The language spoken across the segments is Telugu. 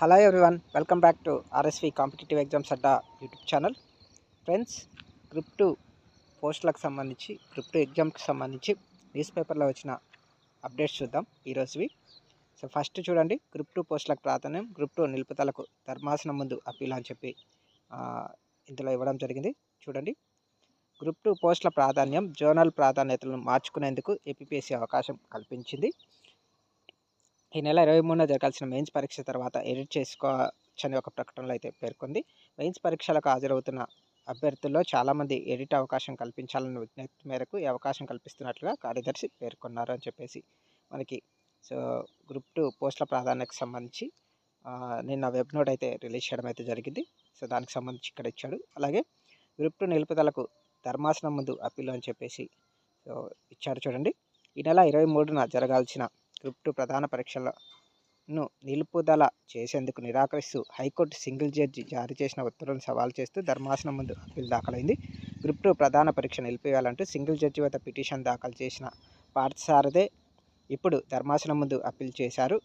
Hello everyone welcome back to RSV competitive exams Adda YouTube channel friends group two పోస్టులకు సంబంధించి గ్రూప్ టూ ఎగ్జామ్కి సంబంధించి న్యూస్ పేపర్లో వచ్చిన అప్డేట్స్ చూద్దాం ఈరోజువి సో ఫస్ట్ చూడండి గ్రూప్ టూ పోస్టులకు ప్రాధాన్యం గ్రూప్ టూ నిలుపుదలకు ధర్మాసనం ముందు అప్పీల్ అని చెప్పి ఇందులో ఇవ్వడం జరిగింది. చూడండి గ్రూప్ టూ పోస్టుల ప్రాధాన్యం జోనల్ ప్రాధాన్యతలను మార్చుకునేందుకు ఏపీఎస్సీ అవకాశం కల్పించింది. ఈ నెల ఇరవై మూడున జరగాల్సిన మెయిన్స్ పరీక్ష తర్వాత ఎడిట్ చేసుకోవచ్చని ఒక ప్రకటనలో అయితే పేర్కొంది. మెయిన్స్ పరీక్షలకు హాజరవుతున్న అభ్యర్థుల్లో చాలామంది ఎడిట్ అవకాశం కల్పించాలన్న విజ్ఞప్తి మేరకు ఈ అవకాశం కల్పిస్తున్నట్లుగా కార్యదర్శి పేర్కొన్నారు అని చెప్పేసి మనకి సో గ్రూప్ టూ పోస్టుల ప్రాధాన్యతకు సంబంధించి నిన్న వెబ్ నోట్ అయితే రిలీజ్ చేయడం అయితే జరిగింది. సో దానికి సంబంధించి ఇక్కడ ఇచ్చాడు. అలాగే గ్రూప్ టూ నిలుపుదలకు ధర్మాసనం ముందు అప్పీల్ అని చెప్పేసి సో ఇచ్చాడు చూడండి. ఈ నెల ఇరవై మూడున జరగాల్సిన గ్రూప్ ప్రధాన పరీక్షలను నిలుపుదల చేసేందుకు నిరాకరిస్తూ హైకోర్టు సింగిల్ జడ్జి జారీ చేసిన ఉత్తర్వులను సవాల్ చేస్తూ ధర్మాసనం ముందు అప్పీల్ దాఖలైంది. గ్రూప్ ప్రధాన పరీక్ష నిలిపివేయాలంటూ సింగిల్ జడ్జి వద్ద పిటిషన్ దాఖలు చేసిన పార్థసారథే ఇప్పుడు ధర్మాసనం ముందు అప్పీల్ చేశారు.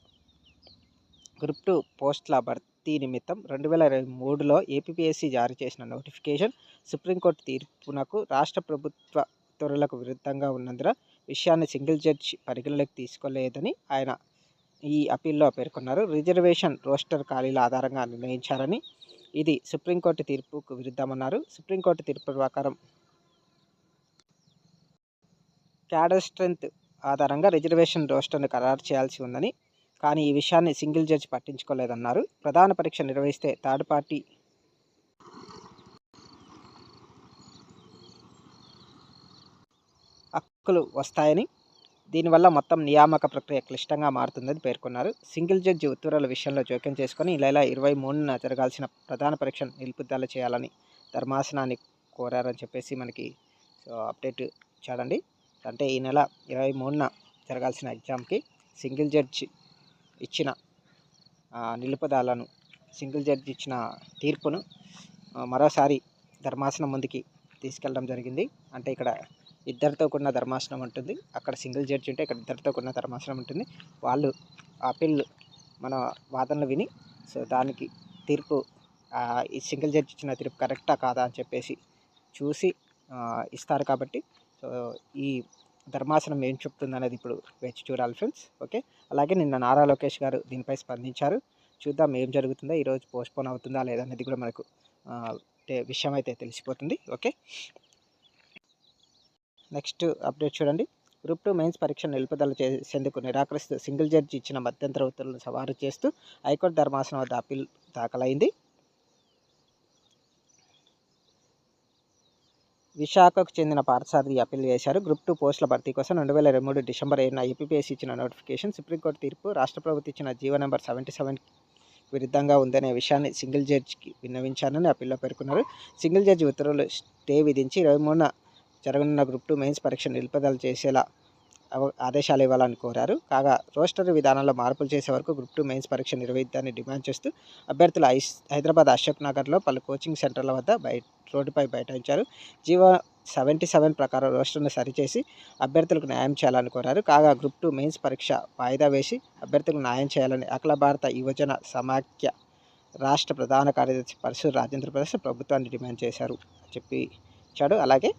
గ్రూప్ పోస్టుల భర్తీ నిమిత్తం రెండు వేల ఇరవై మూడులో ఏపీఎస్సి జారీ చేసిన నోటిఫికేషన్ సుప్రీంకోర్టు తీర్పునకు రాష్ట్ర ప్రభుత్వ ఉత్తర్వులకు విరుద్ధంగా ఉన్నందున విషయాన్ని సింగిల్ జడ్జి పరిగణలోకి తీసుకోలేదని ఆయన ఈ అప్పీల్లో పేర్కొన్నారు. రిజర్వేషన్ రోస్టర్ ఖాళీల ఆధారంగా నిర్ణయించారని ఇది సుప్రీంకోర్టు తీర్పుకు విరుద్ధమన్నారు. సుప్రీంకోర్టు తీర్పు ప్రకారం క్యాడర్ స్ట్రెంత్ ఆధారంగా రిజర్వేషన్ రోస్టర్ను ఖరారు చేయాల్సి ఉందని కానీ ఈ విషయాన్ని సింగిల్ జడ్జి పట్టించుకోలేదన్నారు. ప్రధాన పరీక్ష నిర్వహిస్తే థర్డ్ పార్టీ హక్కులు వస్తాయని దీనివల్ల మొత్తం నియామక ప్రక్రియ క్లిష్టంగా మారుతుందని పేర్కొన్నారు. సింగిల్ జడ్జి ఉత్తర్వుల విషయంలో జోక్యం చేసుకొని ఇలా ఇరవై మూడున జరగాల్సిన ప్రధాన పరీక్షను నిలుపుదల చేయాలని ధర్మాసనాన్ని కోరారని చెప్పేసి మనకి సో అప్డేట్ ఇచ్చాడండి. అంటే ఈ నెల ఇరవై మూడున జరగాల్సిన ఎగ్జామ్కి సింగిల్ జడ్జి ఇచ్చిన నిలుపుదలను సింగిల్ జడ్జి ఇచ్చిన తీర్పును మరోసారి ధర్మాసనం ముందుకి తీసుకెళ్ళడం జరిగింది. అంటే ఇక్కడ ఇద్దరితో కూడిన ధర్మాసనం ఉంటుంది. అక్కడ సింగిల్ జడ్జి ఉంటే ఇక్కడ ఇద్దరితో కూడిన ధర్మాసనం ఉంటుంది. వాళ్ళు అప్పీల్ మన వాదనలు విని సో దానికి తీర్పు ఈ సింగిల్ జడ్జి ఇచ్చిన తీర్పు కరెక్టా కాదా అని చెప్పేసి చూసి ఇస్తారు కాబట్టి సో ఈ ధర్మాసనం ఏం చెప్తుంది అనేది ఇప్పుడు వేచి చూడాలి ఫ్రెండ్స్. ఓకే? అలాగే నిన్న నారా లోకేష్ గారు దీనిపై స్పందించారు. చూద్దాం ఏం జరుగుతుందో ఈరోజు పోస్ట్పోన్ అవుతుందా లేదా అనేది కూడా మనకు విషయం అయితే తెలిసిపోతుంది. ఓకే? నెక్స్ట్ అప్డేట్ చూడండి. గ్రూప్ టూ మెయిన్స్ పరీక్ష నిలుపుదల చేసేందుకు నిరాకరిస్తూ సింగిల్ జడ్జి ఇచ్చిన మధ్యంతర ఉత్తర్వులను సవారు చేస్తూ హైకోర్టు ధర్మాసనం వద్ద అప్పీల్ దాఖలైంది. విశాఖకు చెందిన పార్థసారథి అప్పీల్ చేశారు. గ్రూప్ టూ పోస్టుల భర్తీ కోసం రెండు వేల ఇరవై మూడు డిసెంబర్ ఏడున ఏపీఎస్సీ ఇచ్చిన నోటిఫికేషన్ సుప్రీంకోర్టు తీర్పు రాష్ట్ర ప్రభుత్వం ఇచ్చిన జీవో నెంబర్ సెవెంటీ సెవెన్ విరుద్ధంగా ఉందనే విషయాన్ని సింగిల్ జడ్జికి విన్నవించానని అప్పీల్లో పేర్కొన్నారు. సింగిల్ జడ్జి ఉత్తర్వులు స్టే విధించి ఇరవై మూడున జరగనున్న గ్రూప్ టూ మెయిన్స్ పరీక్ష నిలుపుదల చేసేలా ఆదేశాలు ఇవ్వాలని కోరారు. కాగా రోస్టర్ విధానంలో మార్పులు చేసే వరకు గ్రూప్ టూ మెయిన్స్ పరీక్ష నిర్వహిద్దాన్ని డిమాండ్ చేస్తూ అభ్యర్థులు హైదరాబాద్ అశోక్ నగర్లో పలు కోచింగ్ సెంటర్ల వద్ద బయట రోడ్డుపై బైఠాయించారు. జీవో సెవెంటీ సెవెన్ ప్రకారం రోస్టర్ను సరిచేసి అభ్యర్థులకు న్యాయం చేయాలని కోరారు. కాగా గ్రూప్ టూ మెయిన్స్ పరీక్ష వాయిదా వేసి అభ్యర్థులకు న్యాయం చేయాలని అఖిల భారత యువజన సమాఖ్య రాష్ట్ర ప్రధాన కార్యదర్శి పరశు రాజేంద్ర ప్రసాద్ ప్రభుత్వాన్ని డిమాండ్ చేశారు చెప్పి ఇచ్చాడు అలాగే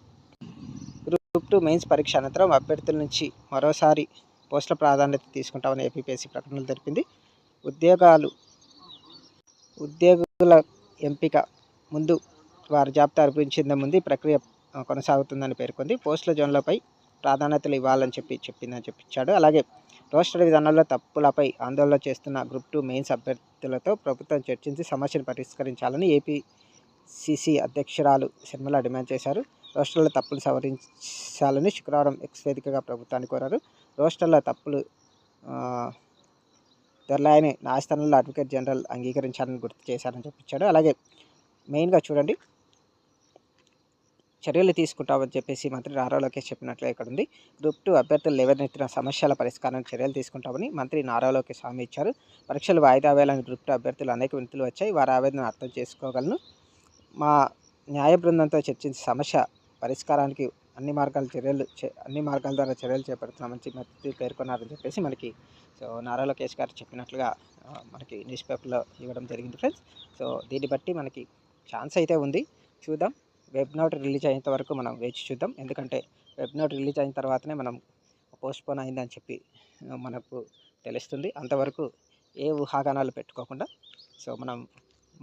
గ్రూప్ టూ మెయిన్స్ పరీక్ష అనంతరం అభ్యర్థుల నుంచి మరోసారి పోస్టుల ప్రాధాన్యత తీసుకుంటామని ఏపీపీఎస్సీ ప్రకటనలు తెలిపింది. ఉద్యోగాలు ఉద్యోగుల ఎంపిక ముందు వారి జాబితా అర్పించిందే ముందు ప్రక్రియ కొనసాగుతుందని పేర్కొంది. పోస్టుల జోన్లపై ప్రాధాన్యతలు ఇవ్వాలని చెప్పి చెప్పిందని చెప్పించాడు. అలాగే రోస్టర్ విధానంలో తప్పులపై ఆందోళన చేస్తున్న గ్రూప్ టూ మెయిన్స్ అభ్యర్థులతో ప్రభుత్వం చర్చించి సమస్యను పరిష్కరించాలని ఏపీ సిసి అధ్యక్షురాలు శర్మిల డిమాండ్ చేశారు. రోస్టర్ల తప్పులు సవరించాలని శుక్రవారం ఎక్స్ వేదికగా ప్రభుత్వాన్ని కోరారు. రోస్టర్ల తప్పులు దొరలాయని న్యాయస్థానంలో అడ్వకేట్ జనరల్ అంగీకరించాలని గుర్తు చేశారని చెప్పించాడు. అలాగే మెయిన్గా చూడండి చర్యలు తీసుకుంటామని చెప్పేసి మంత్రి నారా లోకేష్ చెప్పినట్లే ఇక్కడ ఉంది. గ్రూప్ టూ అభ్యర్థులు లేవనెత్తిన సమస్యల పరిష్కారానికి చర్యలు తీసుకుంటామని మంత్రి నారా లోకేష్ హామీ ఇచ్చారు. పరీక్షలు వాయిదా వేయాలని గ్రూప్ టూ అభ్యర్థులు అనేక వినతులు వచ్చాయి. వారి ఆవేదన అర్థం చేసుకోగలను. మా న్యాయ బృందంతో చర్చించి సమస్య పరిష్కారానికి అన్ని మార్గాల చర్యలు చే- అన్ని మార్గాల ద్వారా చర్యలు చేపడుతున్నామని చెప్పి పేర్కొన్నారని చెప్పేసి మనకి సో నారా లోకేష్ గారు చెప్పినట్లుగా మనకి న్యూస్ పేపర్లో ఇవ్వడం జరిగింది ఫ్రెండ్స్. సో దీన్ని బట్టి మనకి ఛాన్స్ అయితే ఉంది. చూద్దాం. వెబ్ నోట్ రిలీజ్ అయ్యేంత వరకు మనం వేచి చూద్దాం. ఎందుకంటే వెబ్ నోట్ రిలీజ్ అయిన తర్వాతనే మనం పోస్ట్పోన్ అయిందని చెప్పి మనకు తెలుస్తుంది. అంతవరకు ఏ ఊహాగానాలు పెట్టుకోకుండా సో మనం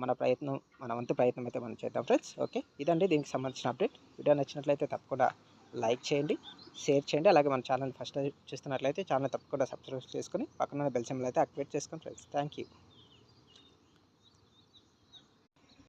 మన ప్రయత్నం మన వంతు ప్రయత్నం అయితే మనం చేద్దాం ఫ్రెండ్స్. ఓకే? ఇదండి. దీనికి సంబంధించిన అప్డేట్. వీడియో నచ్చినట్లయితే తప్పకుండా లైక్ చేయండి షేర్ చేయండి. అలాగే మన ఛానల్ ఫస్ట్ చూస్తున్నట్లయితే ఛానల్ తప్పకుండా సబ్స్క్రైబ్ చేసుకొని పక్కన బెల్ సింబల్ అయితే యాక్టివేట్ చేసుకోండి ఫ్రెండ్స్. Thank you